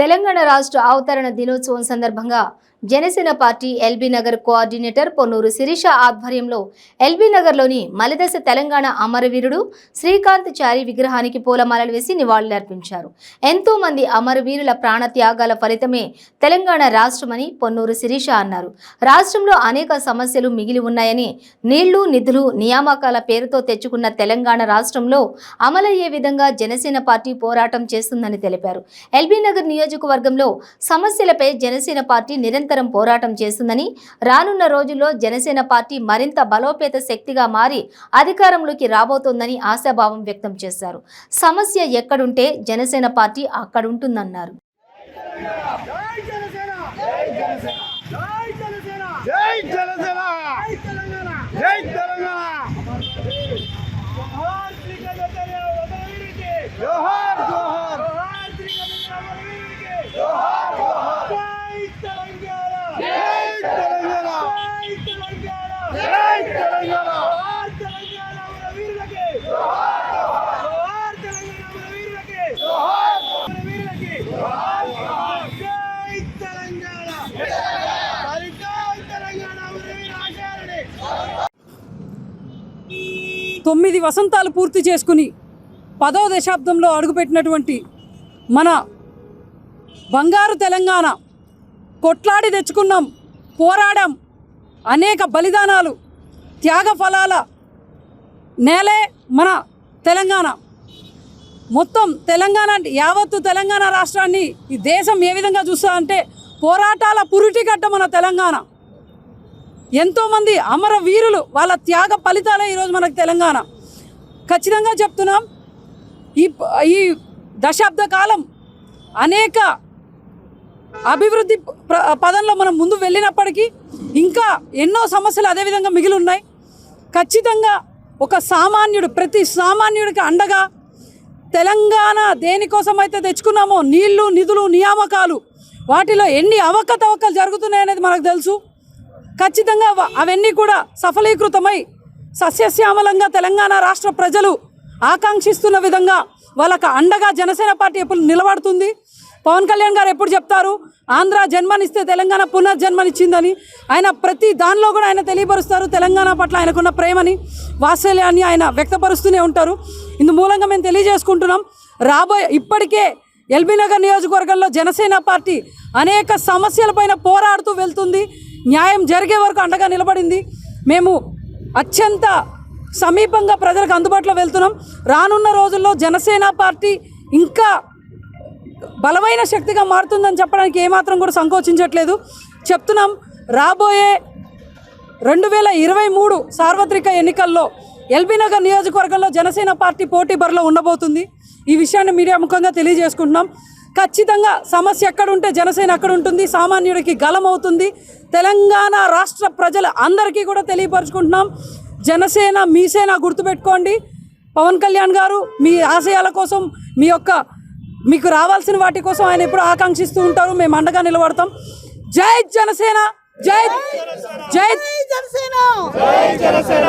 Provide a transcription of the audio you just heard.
తెలంగాణ రాష్ట్ర అవతరణ దినోత్సవం సందర్భంగా Janasena party LB Nagar coordinator Ponnuru Sirisha ఆధ్వర్యంలో ఎల్బీ నగర్లోని మలిదశ తెలంగాణ అమరవీరుడు శ్రీకాంత్ చారి విగ్రహానికి పూలమాలలు వేసి నివాళులర్పించారు. ఎంతో మంది అమరవీరుల ప్రాణ త్యాగాల ఫలితమే తెలంగాణ రాష్ట్రమని పొన్నూరు శిరీష అన్నారు. రాష్ట్రంలో అనేక సమస్యలు మిగిలి ఉన్నాయని నీళ్ళు నిధులు నియామకాల పేరుతో తెచ్చుకున్న తెలంగాణ రాష్ట్రంలో అమలయ్యే విధంగా జనసేన పార్టీ పోరాటం చేస్తుందని తెలిపారు. ఎల్బీ నగర్ నియోజకవర్గంలో సమస్యలపై జనసేన పార్టీ నిరంతరం పోరాటం చేస్తుందని రానున్న రోజుల్లో జనసేన పార్టీ మరింత బలోపేత శక్తిగా మారి అధికారంలోకి రాబోతోందని ఆశాభావం వ్యక్తం చేశారు. సమస్య ఎక్కడుంటే జనసేన పార్టీ అక్కడుంటుందన్నారు. జై జనసేన! జై జనసేన! జై జనసేన! జై జనసేన! జై తెలంగాణ జై తెలంగాణ జోహార్ శ్రీకాంత్ వదలవీరికి జోహార్ జోహార్ జోహార్ శ్రీకాంత్ వదలవీరికి జోహార్ జోహార్ జై తెలంగాణ జై తెలంగాణ జై తెలంగాణ జై తెలంగాణ జోహార్ తెలంగాణ వదలవీరులకి జోహార్ తెలంగాణ వదలవీరులకి జోహార్ వదలవీరులకి జై తెలంగాణ జై తెలంగాణ వదలవీరు ఆశయాలని తొమ్మిది వసంతాలు పూర్తి చేసుకుని పదో దశాబ్దంలో అడుగుపెట్టినటువంటి మన బంగారు తెలంగాణ కొట్లాడి తెచ్చుకున్నాం పోరాడాం అనేక బలిదానాలు త్యాగ ఫలాల నేలే మన తెలంగాణ. మొత్తం తెలంగాణ అంటే యావత్తు తెలంగాణ రాష్ట్రాన్ని ఈ దేశం ఏ విధంగా చూస్తా అంటే పోరాటాల పురిటిగడ్డ మన తెలంగాణ. ఎంతోమంది అమర వీరులు వాళ్ళ త్యాగ ఫలితాలే ఈరోజు మనకు తెలంగాణ. ఖచ్చితంగా చెప్తున్నాం ఈ ఈ దశాబ్ద కాలం అనేక అభివృద్ధి పదంలో మనం ముందు వెళ్ళినప్పటికీ ఇంకా ఎన్నో సమస్యలు అదేవిధంగా మిగిలి ఉన్నాయి. ఖచ్చితంగా ఒక సామాన్యుడు ప్రతి సామాన్యుడికి అండగా తెలంగాణ దేనికోసం అయితే తెచ్చుకున్నామో నీళ్ళు నిధులు నియామకాలు వాటిలో ఎన్ని అవకతవకలు జరుగుతున్నాయనేది మనకు తెలుసు. ఖచ్చితంగా అవన్నీ కూడా సఫలీకృతమై సస్యశ్యామలంగా తెలంగాణ రాష్ట్ర ప్రజలు ఆకాంక్షిస్తున్న విధంగా వాళ్ళకు అండగా జనసేన పార్టీ ఎప్పుడు నిలబడుతుంది. పవన్ కళ్యాణ్ గారు ఎప్పుడు చెప్తారు? ఆంధ్ర జన్మనిస్తే తెలంగాణ పునర్జన్మనిచ్చిందని. ఆయన ప్రతి దానిలో కూడా ఆయన తెలియపరుస్తారు. తెలంగాణ పట్ల ఆయనకున్న ప్రేమని వాత్సల్యాన్ని ఆయన వ్యక్తపరుస్తూనే ఉంటారు. ఇందు మూలంగా మేము తెలియజేసుకుంటున్నాం రాబోయే ఇప్పటికే ఎల్బీ నగర్ నియోజకవర్గంలో జనసేన పార్టీ అనేక సమస్యలపైన పోరాడుతూ వెళ్తుంది. న్యాయం జరిగే వరకు అండగా నిలబడింది. మేము అత్యంత సమీపంగా ప్రజలకు అందుబాటులో వెళ్తున్నాం. రానున్న రోజుల్లో జనసేన పార్టీ ఇంకా బలమైన శక్తిగా మారుతుందని చెప్పడానికి ఏమాత్రం కూడా సంకోచించట్లేదు. చెప్తున్నాం రాబోయే రెండు వేల ఇరవై మూడు సార్వత్రిక ఎన్నికల్లో ఎల్బీనగర్ నియోజకవర్గంలో జనసేన పార్టీ పోటీ బరిలో ఉండబోతుంది. ఈ విషయాన్ని మీడియా ముఖంగా తెలియజేసుకుంటున్నాం. ఖచ్చితంగా సమస్య ఎక్కడుంటే జనసేన అక్కడ ఉంటుంది సామాన్యుడికి గలం అవుతుంది తెలంగాణ రాష్ట్ర ప్రజల అందరికీ కూడా తెలియపరుచుకుంటున్నాం. జనసేన మీసేన గుర్తుపెట్టుకోండి. పవన్ కళ్యాణ్ గారు మీ ఆశయాల కోసం మీ యొక్క మీకు రావాల్సిన వాటి కోసం ఆయన ఎప్పుడు ఆకాంక్షిస్తూ ఉంటారు. మేము అండగా నిలబడతాం. జై జనసేన! జై జై జనసేన! జై జనసేన!